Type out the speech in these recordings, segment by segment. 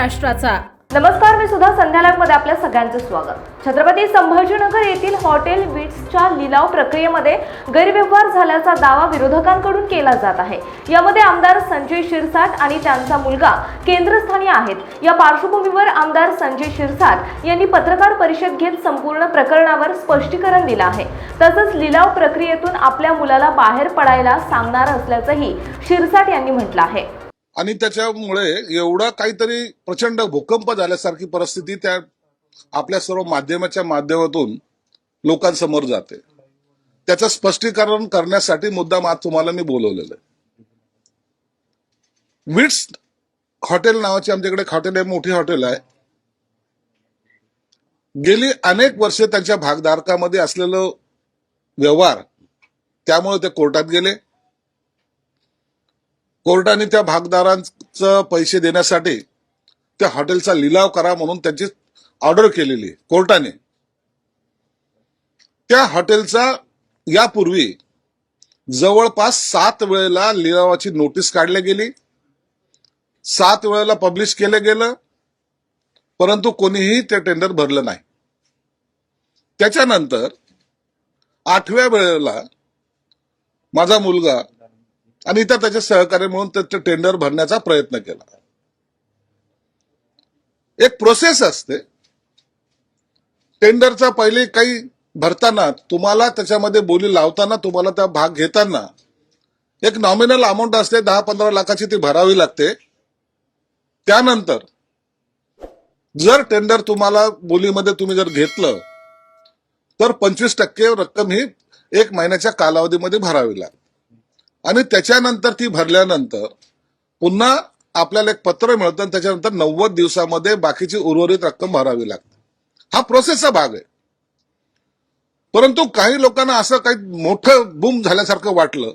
महाराष्ट्राचा. नमस्कार मी सुद्धा संध्यालागमध्ये आपल्या सगळ्यांचं स्वागत. छत्रपती संभाजीनगर येथील हॉटेल विट्सच्या लिलाव प्रक्रियेमध्ये गैरव्यवहार झाल्याचा दावा विरोधकांकडून केला जात आहे. यामध्ये आमदार संजय शिरसाट आणि त्यांचा मुलगा केंद्रस्थानी आहेत. या पार्श्वभूमीवर आमदार संजय शिरसाट यांनी पत्रकार परिषद घेत संपूर्ण प्रकरणावर स्पष्टीकरण दिलं आहे. तसंच लिलाव प्रक्रियेतून आपल्या मुलाला बाहेर पडायला सांगणार असल्याचंही शिरसाट यांनी म्हटलं आहे. आणि त्याच्यामुळे एवढा काहीतरी प्रचंड भूकंप झाल्यासारखी परिस्थिती त्या आपल्या सर्व माध्यमाच्या माध्यमातून लोकांसमोर जाते. त्याचं स्पष्टीकरण करण्यासाठी मुद्दाम आज तुम्हाला मी बोलवलेलं आहे. विट्स हॉटेल नावाची आमच्याकडे हॉटेल आहे मोठी हॉटेल आहे. गेली अनेक वर्षे त्यांच्या भागधारकामध्ये असलेलं व्यवहार त्यामुळे ते कोर्टात गेले. कोर्टाने त्या भागदारांचं पैसे देण्यासाठी त्या हॉटेलचा लिलाव करा म्हणून त्यांची ऑर्डर केलेली आहे कोर्टाने. त्या हॉटेलचा यापूर्वी जवळपास सात वेळेला लिलावाची नोटीस काढली गेली. सात वेळेला पब्लिश केलं गेलं परंतु कोणीही ते टेंडर भरलं नाही. त्याच्यानंतर आठव्या वेळेला माझा मुलगा आणि इतर त्याचे सहकार्य म्हणून त्याचे टेंडर भरण्याचा प्रयत्न केला. एक प्रोसेस असते. टेंडरचा पहिले काही भरताना तुम्हाला त्याच्यामध्ये बोली लावताना तुम्हाला त्या भाग घेताना एक नॉमिनल अमाऊंट असते दहा पंधरा लाखाची ती भरावी लागते. त्यानंतर जर टेंडर तुम्हाला बोलीमध्ये तुम्ही जर घेतलं तर पंचवीस टक्के रक्कम ही एक महिन्याच्या कालावधीमध्ये भरावी लागते. आणि त्याच्यानंतर ती भरल्यानंतर पुन्हा आपल्याला एक पत्र मिळतं आणि त्याच्यानंतर नव्वद दिवसामध्ये बाकीची उर्वरित रक्कम भरावी लागते. हा प्रोसेसचा भाग आहे. परंतु काही लोकांना असं काही मोठं बूम झाल्यासारखं वाटलं.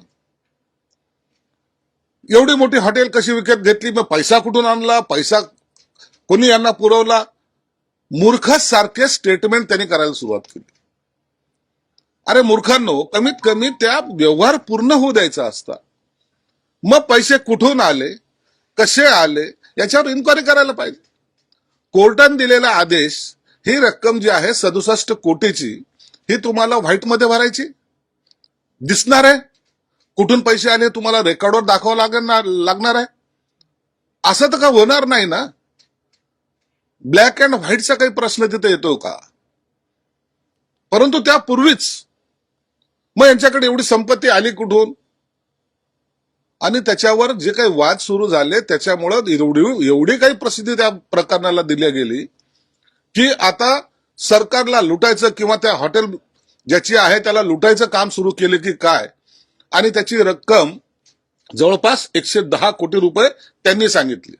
एवढी मोठी हॉटेल कशी विकत घेतली? मग पैसा कुठून आणला? पैसा कोणी यांना पुरवला? मूर्खासारखे स्टेटमेंट त्यांनी करायला सुरुवात केली. अरे मूर्खांनो कमीत कमी त्या व्यवहार पूर्ण होऊ द्यायचा असता. मग पैसे कुठून आले कसे आले याच्यावर इन्क्वायरी करायला पाहिजे. कोर्टाने दिलेला आदेश ही रक्कम जी आहे सदुसष्ट कोटीची ही तुम्हाला व्हाईटमध्ये भरायची. दिसणार आहे. कुठून पैसे आले तुम्हाला रेकॉर्डवर दाखवावं लागणार लागणार आहे. असं तर का होणार नाही ना? ब्लॅक अँड व्हाईटचा काही प्रश्न तिथे येतो का? परंतु त्यापूर्वीच मग यांच्याकडे एवढी संपत्ती आली कुठून? आणि त्याच्यावर जे काही वाद सुरू झाले त्याच्यामुळं एवढी एवढी काही प्रसिद्धी त्या प्रकरणाला दिली गेली की आता सरकारला लुटायचं किंवा त्या हॉटेल ज्याची आहे त्याला लुटायचं काम सुरू केले की काय? आणि त्याची रक्कम जवळपास एकशे दहा कोटी रुपये त्यांनी सांगितली.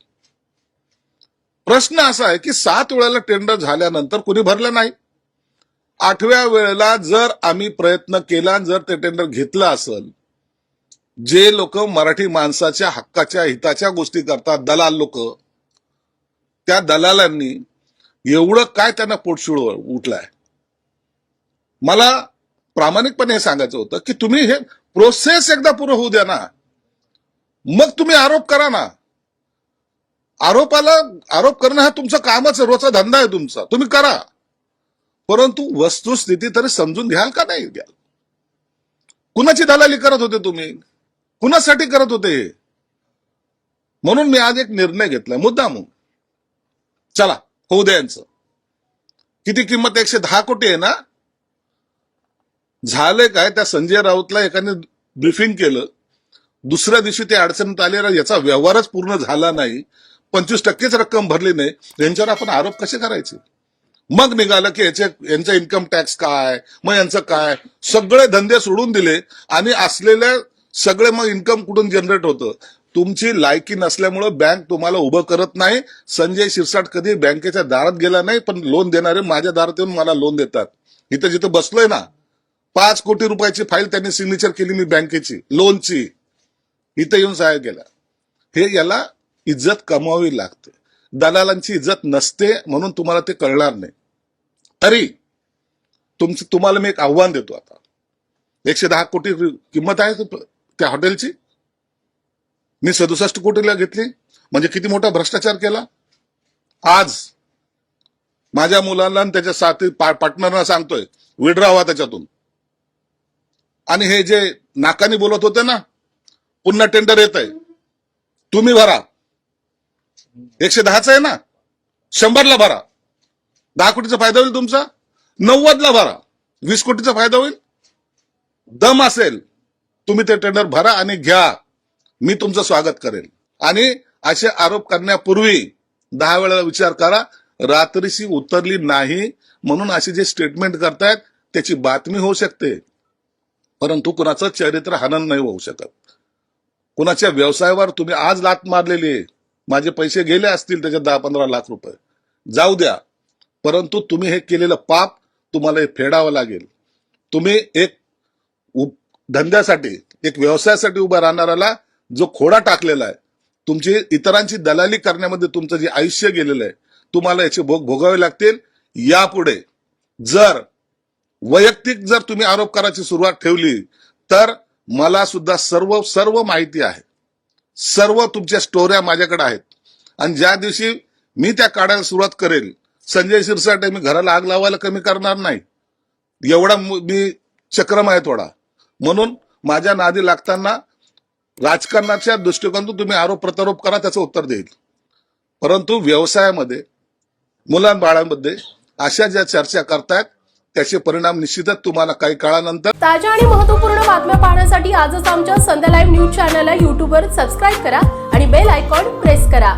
प्रश्न असा आहे की सात वेळेला टेंडर झाल्यानंतर कुणी भरलं नाही? आठव्या वेळेला जर आम्ही प्रयत्न केला जर ते टेंडर घेतलं असेल जे लोक मराठी माणसाच्या हक्काच्या हिताच्या गोष्टी करतात दलाल लोक त्या दलालांनी एवढं काय त्यांना पोटशूळ उठलाय? मला प्रामाणिकपणे हे सांगायचं होतं की तुम्ही हे प्रोसेस एकदा पूर्ण होऊ द्या ना. मग तुम्ही आरोप करा ना. आरोपाला आरोप करणं हा तुमचं कामच आहे, रोजचा धंदा आहे तुमचा. तुम्ही करा. परंतु वस्तुस्थिती तरी समजून घ्याल का नाही घ्याल? कुणाची दलाली करत होते तुम्ही? कुणासाठी करत होते हे? म्हणून मी आज एक निर्णय घेतलाय. मुद्दा म्हणून हो. चला होऊ द्या यांचं. किती किंमत? एकशे दहा कोटी आहे ना? झाले काय? त्या संजय राऊतला एकाने ब्रिफिंग केलं. दुसऱ्या दिवशी ते अडचणीत आले याचा व्यवहारच पूर्ण झाला नाही. पंचवीस टक्केच रक्कम भरली नाही. यांच्यावर आपण आरोप कसे करायचे? मग निघालं की याचे यांचा इन्कम टॅक्स काय? मग यांचं काय? सगळे धंदे सोडून दिले आणि असलेले सगळे मग इन्कम कुठून जनरेट होतं? तुमची लायकी नसल्यामुळे बँक तुम्हाला उभं करत नाही. संजय शिरसाट कधी बँकेच्या दारात गेला नाही पण लोन देणारे माझ्या दारात येऊन मला लोन देतात. इथं जिथं बसलोय ना पाच कोटी रुपयाची फाईल त्यांनी सिग्नेचर केली मी बँकेची लोनची इथं येऊन सहाय्य केला. हे याला इज्जत कमावी लागते. दलालांची इज्जत नसते म्हणून तुम्हाला ते कळणार नाही. तरी तुमचं तुम्हाला मी एक आव्हान देतो आता. एकशे दहा कोटी किंमत आहे त्या हॉटेलची? मी सदुसष्ट कोटीला घेतली. म्हणजे किती मोठा भ्रष्टाचार केला? आज माझ्या मुलांना आणि त्याच्या साथी पार्टनरना सांगतोय विड्रा व्हा त्याच्यातून. आणि हे जे नाकानी बोलत होते ना पुन्हा टेंडर येत आहे तुम्ही भरा. एकशे दहाच आहे ना? शंभरला भरा. दहा कोटीचा फायदा होईल तुमचा? नव्वदला भरा. वीस कोटीचा फायदा होईल? दम असेल. तुम्ही ते टेंडर भरा आणि घ्या. मी तुमचं स्वागत करेन आणि असे आरोप करण्यापूर्वी दहा वेळेला विचार करा. रात्रीशी उतरली नाही म्हणून असे जे स्टेटमेंट करतायत त्याची बातमी होऊ शकते. परंतु कुणाचं चरित्र हनन नाही होऊ शकत. कुणाच्या व्यवसायावर तुम्ही आज लात मारलेली आहे. माझे पैसे गेले असतील त्याच्यात दहा पंधरा लाख रुपये. जाऊ द्या. परंतु तुम्ही हे केलेलं पाप तुम्हाला हे फेडावं लागेल. तुम्ही एक उप- धंद्यासाठी एक व्यवसायासाठी उभा राहणाऱ्याला जो खोडा टाकलेला आहे तुमची इतरांची दलाली करण्यामध्ये तुमचं जे आयुष्य गेलेलं आहे तुम्हाला याचे भोग भोगावे लागतील. यापुढे जर वैयक्तिक जर तुम्ही आरोप करायची सुरुवात ठेवली तर मला सुद्धा सर्व सर्व माहिती आहे. सर्व तुमच्या स्टोऱ्या माझ्याकडे आहेत. आणि ज्या दिवशी मी त्या काढायला सुरुवात करेल संजय शिरसाटे मी घराला आग लावायला कमी करणार नाही. एवढा मी चक्रम आहे थोडा. म्हणून माझ्या नादी लागताना राजकारणाच्या दृष्टिकोनातून तुम्ही आरोप प्रत्यारोप करा त्याचं उत्तर देईल. परंतु व्यवसायामध्ये मुलांबाळांमध्ये अशा ज्या चर्चा करतायत त्याचे परिणाम निश्चितच तुम्हाला काही काळानंतर ताज्या आणि महत्त्वपूर्ण बातम्या पाहण्यासाठी आजच आमच्या संध्या लाईव्ह न्यूज चॅनलला युट्यूबवर सबस्क्राईब करा आणि बेल आयकॉन प्रेस करा.